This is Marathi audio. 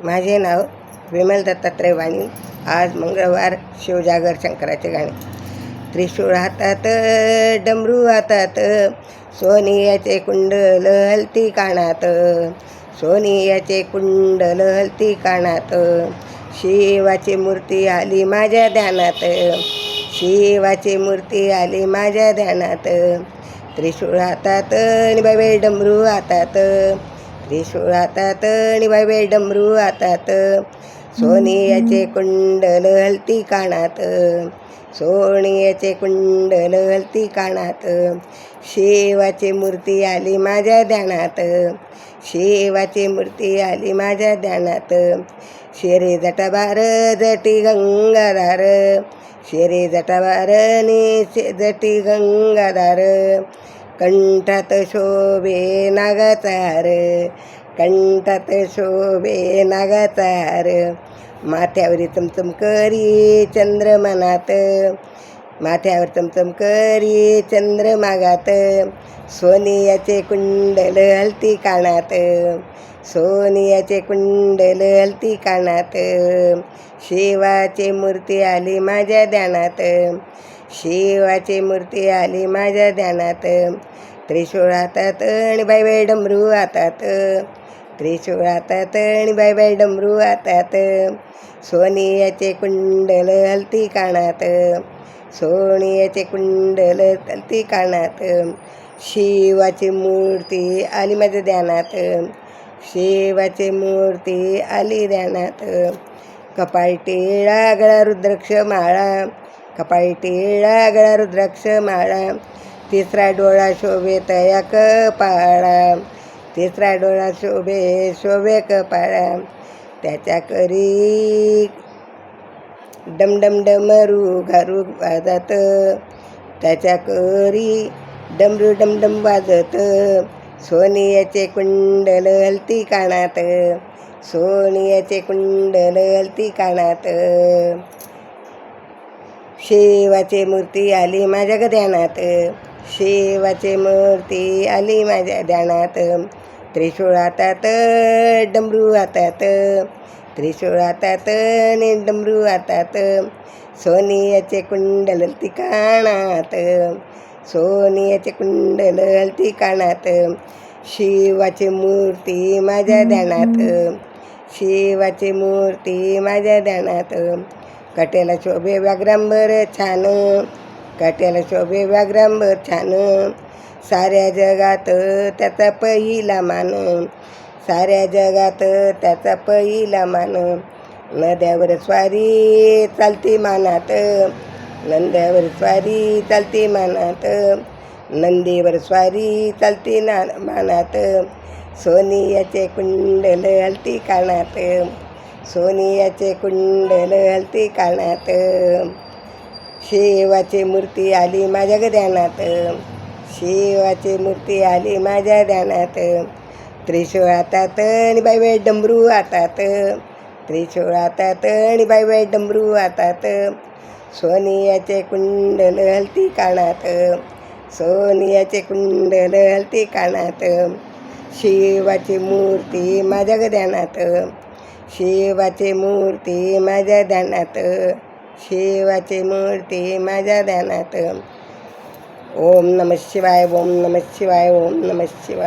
माझे नाव विमल दत्तात्रय वाणी आज मंगळवार शिवजागर शंकराचे गाणे. त्रिशूळ हातात डमरू हातात सोनियाचे कुंडल हलती कानात सोनियाचे कुंडल हलती कानात शिवाची मूर्ती आली माझ्या ध्यानात शिवाची मूर्ती आली माझ्या ध्यानात. त्रिशूळ हातात आणि बाबे डमरू हातात त्रिशूळ हातात आणि बाबे डमरू हातात सोनियाचे कुंडल हलती कानात सोनियाचे कुंडल हलती कानात शिवाची मूर्ती आली माझ्या ध्यानात शिवाची मूर्ती आली माझ्या ध्यानात शेरे जटाबार जटी गंगाधार शेरे जटाबार नि जटी गंगाधार कंठात शोभे नागाचार कंठात शोभे नागाचार. माथ्यावरी चमचम करी चंद्रमनात माथ्यावर चमचम करी चंद्रमागात. सोनियाचे कुंडल हलती कानात सोनियाचे कुंडल हलती कानात. शिवाची मूर्ती आली माझ्या ध्यानात शिवाची मूर्ती आली माझ्या ध्यानात. त्रिशूळ हातात आणि बाय बाय डमरू हातात. त्रिशूळ हातात आणि बाय बाय डमरू हातात. सोनियाचे कुंडल हलती कानात. सोनियाचे कुंडल हलती कानात. शिवाची मूर्ती आली माझ्या ध्यानात. शिवाची मूर्ती आली ध्यानात. कपाळ टिळा गळा रुद्रक्ष माळा कपाळी टिळा गळा रुद्राक्ष माळा तिसरा डोळा शोभे तया कपाळा तिसरा डोळा शोभे शोभे कपाळा. त्याच्या करी डमडम डमरू घारू वाजत. त्याच्या करी डमरू डमडम वाजत. सोनियाचे कुंडल हलती कानात. सोनियाचे कुंडल हलती कानात. शिवाची मूर्ती आली माझ्या ध्यानात. शिवाची मूर्ती आली माझ्या ध्यानात. त्रिशूळ हातात डमरू हातात. त्रिशूळ हातात आणि डमरू हातात. सोनियाचे कुंडल हलती कानात. सोनियाचे कुंडल हलती कानात. शिवाची मूर्ती माझ्या ध्यानात. शिवाची मूर्ती माझ्या ध्यानात. कट्याला शोभे व्याघ्रांबर छान कट्याला शोभे व्याघ्रांबर छान. साऱ्या जगात त्याचा पहिला मान साऱ्या जगात त्याचा पहिला मान. नद्यावर स्वारी चालती मानात नंद्यावर स्वारी चालती मानात. नंदीवर स्वारी चालती ना मानात. सोनियाचे कुंडल हलती कानात. सोनियाचे कुंडल हलती कानात. शिवाची मूर्ती आली माझ्या ध्यानात शिवाची मूर्ती आली माझ्या ध्यानात. त्रिशूळ हातात आणि बाई बाय डमरू हातात. त्रिशूळ हातात आणि बाई बाय डमरू हातात. सोनियाचे कुंडल हलती कानात. सोनियाचे कुंडल हलती कानात. शिवाची मूर्ती माझ्या ध्यानात शिवाचे मूर्ती माझ्या ध्यानात शिवाची मूर्ती माझ्या ध्यानात ओम नम शिवाय ओम नम शिवाय ओम नम शिवाय.